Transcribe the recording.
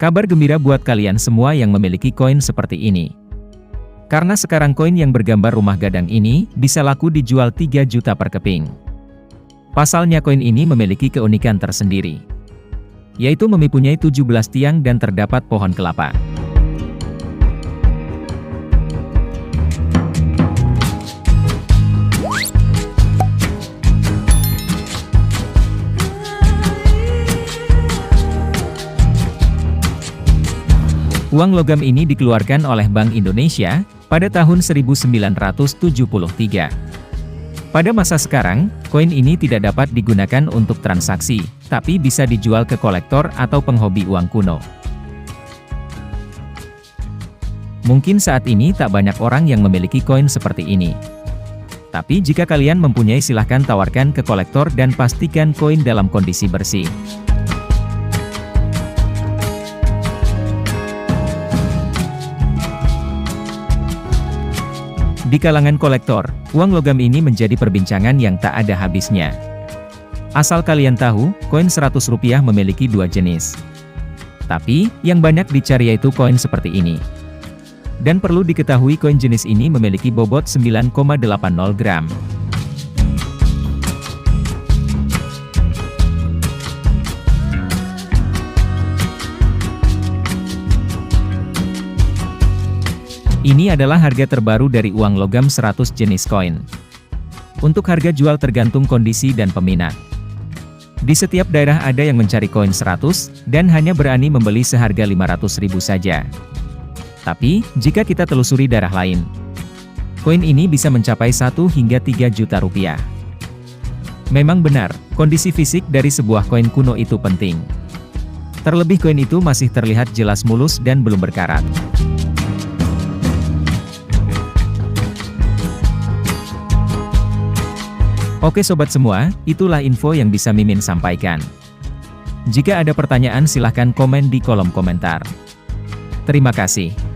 Kabar gembira buat kalian semua yang memiliki koin seperti ini. Karena sekarang koin yang bergambar rumah gadang ini, bisa laku dijual 3 juta per keping. Pasalnya koin ini memiliki keunikan tersendiri. Yaitu mempunyai 17 tiang dan terdapat pohon kelapa. Uang logam ini dikeluarkan oleh Bank Indonesia pada tahun 1973. Pada masa sekarang, koin ini tidak dapat digunakan untuk transaksi, tapi bisa dijual ke kolektor atau penghobi uang kuno. Mungkin saat ini tak banyak orang yang memiliki koin seperti ini. Tapi jika kalian mempunyai silahkan tawarkan ke kolektor dan pastikan koin dalam kondisi bersih. Di kalangan kolektor, uang logam ini menjadi perbincangan yang tak ada habisnya. Asal kalian tahu, koin 100 rupiah memiliki dua jenis. Tapi, yang banyak dicari yaitu koin seperti ini. Dan perlu diketahui koin jenis ini memiliki bobot 9,80 gram. Ini adalah harga terbaru dari uang logam 100 jenis koin. Untuk harga jual tergantung kondisi dan peminat. Di setiap daerah ada yang mencari koin 100, dan hanya berani membeli seharga 500 ribu saja. Tapi, jika kita telusuri daerah lain, koin ini bisa mencapai 1 hingga 3 juta rupiah. Memang benar, kondisi fisik dari sebuah koin kuno itu penting. Terlebih koin itu masih terlihat jelas mulus dan belum berkarat. Oke sobat semua, itulah info yang bisa Mimin sampaikan. Jika ada pertanyaan silahkan komen di kolom komentar. Terima kasih.